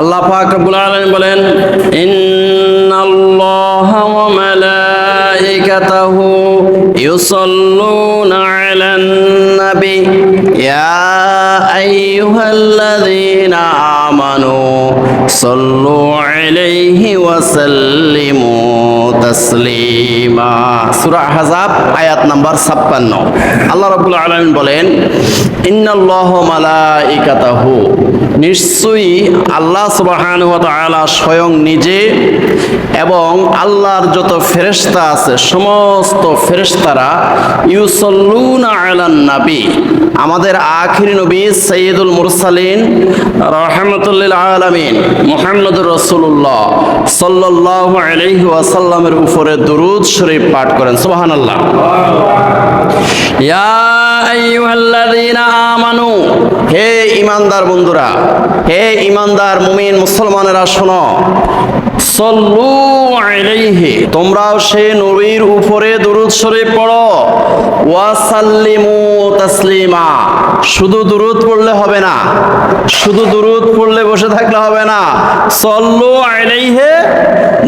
আল্লাহ পাক রব্বুল আলামিন বলেন, ইন্নাল্লাহা ওয়া মালাইকাতাহু ইউসাল্লুনা আলান নবী, ইয়া আইয়ুহাল্লাযীনা আমানু সাল্লু আলাইহি ওয়া সাল্লিমু। তাসলিমা। সূরা আহজাব, আয়াত নাম্বার 56 আল্লাহ রাব্বুল আলামিন বলেন, ইন্নাল্লাহ মালাইকাতাহু। নিশ্চয়ই আল্লাহ সুবহানাহু ওয়া তাআলা স্বয়ং নিজে এবং আল্লাহর যত ফেরেশতা আছে, সমস্ত ফেরেশতারা ইউসাল্লুনা আলান নবী। আমাদের আখির নবী সৈয়দুল মুরসালিন রহমতুল্লিল আলামিন মুহাম্মদুর রাসূলুল্লাহ সাল্লাল্লাহু আলাইহি ওয়াসাল্লামের উপরে দুরুদ শরীফ পাঠ করেন। আইয়ুহাল্লাযীনা আমানু, হে ইমানদার বন্ধুরা, হে ইমানদার মুমিন মুসলমানেরা শোনো সল্লু আলাইহি। তোমরাও সে নবীর উপরে দুরূদ শরীফ পড়ো। ওয়াসাল্লিমু তাসলিমা। শুধু দুরূদ পড়লে হবে না। শুধু দুরূদ পড়লে বসে থাকলে হবে না। সল্লু আলাইহি।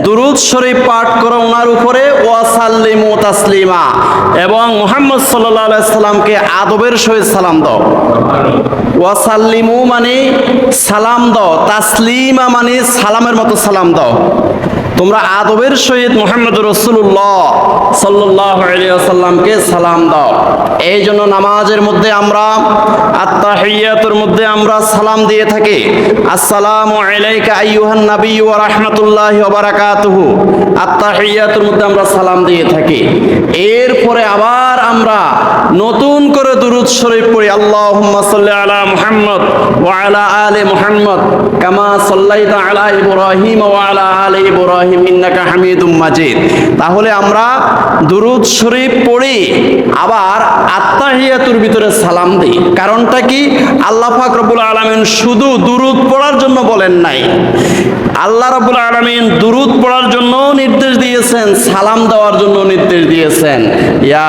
দুরূদ শরীফ পাঠ করো ওনার উপরে। ওয়াসাল্লিমু তাসলিমা। এবং মুহাম্মদ সাল্লাল্লাহু আলাইহি সাল্লামকে আদবের সহিত সালাম দাও। ওয়াসাল্লিমু মানে সালাম দাও। তাসলিমা মানে সালামের মতো সালাম দাও। তোমরা আদবের সহিত মোহাম্মদ রসুল্লাহ সাল্লাহ আলিয়াল্লামকে সালাম দাও। এই জন্য নামাজের মধ্যে আমরা আত্মাহিয়াতের মধ্যে আমরা সালাম দিয়ে থাকি। আসসালামু আলাইকা আইয়ুহান নবী ওয়া রাহমাতুল্লাহি ওয়া আত্মাহিয়াতের মধ্যে আমরা সালাম দিয়ে থাকি। এরপরে আবার আমরা নতুন করে দুরুদ শরীফ পড়ি, আল্লাহুম্মা সাল্লি আলা মুহাম্মদ ওয়া আলা আলি মুহাম্মদ, কামা সাল্লাইতা আলা ইব্রাহিম ওয়া আলা আলি ইব্রাহিম। তাহলে আমরা দুরুদ শরীফ পড়ি, আবার আত্মাহিয়াতুর ভিতরে সালাম দিই। কারণটা কি? আল্লাহ পাক রব্বুল আলামিন শুধু দুরুদ পড়ার জন্য বলেন নাই। আল্লাহ রাবুল আলামিন দুরুদ পড়ার জন্য নির্দেশ দিয়েছেন, সালাম দেওয়ার জন্য নির্দেশ দিয়েছেন। ইয়া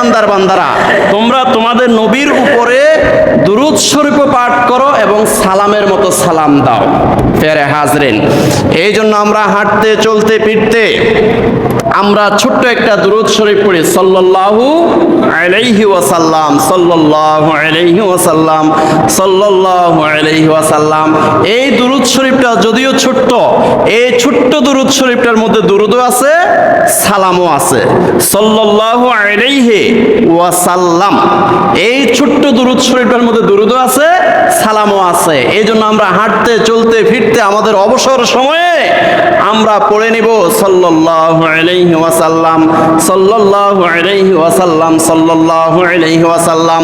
ইমানদার বান্দারা, তোমরা তোমাদের নবীর উপরে দুরুদ শরীফ পাঠ করো এবং সালামের মতো সালাম দাও। ফেরে হাজরেন এই জন্য আমরা হাঁটতে, চলতে, ফিরতে আমরা ছোট্ট একটা দুরুদ শরীফ পড়ি। সাল্লাল্লাহু আলাইহি ওয়াসাল্লাম, সাল্লাল্লাহু আলাইহি ওয়াসাল্লাম, সাল্লাল্লাহু আলাইহি ওয়াসাল্লাম। এই দুরুদ শরীফটা যদিও ছোট্ট, এই ছোট্ট দুরুদ শরীফটার মধ্যে দুরুদও আছে, সালামও আছে। সাল্লাল্লাহু আলাইহি ওয়াসাল্লাম এই ছোট্ট দুরুদ শরীফের মধ্যে দুরুদও আছে, সালামও আছে। এই জন্য আমরা হাঁটতে, চলতে, ফিরতে আমাদের অবসর সময়ে আমরা পড়ে নিব সাল্লাল্লাহু আলাইহি ওয়াসাল্লাম, সাল্লাল্লাহু আলাইহি ওয়াসাল্লাম, সাল্লাল্লাহু আলাইহি ওয়াসাল্লাম।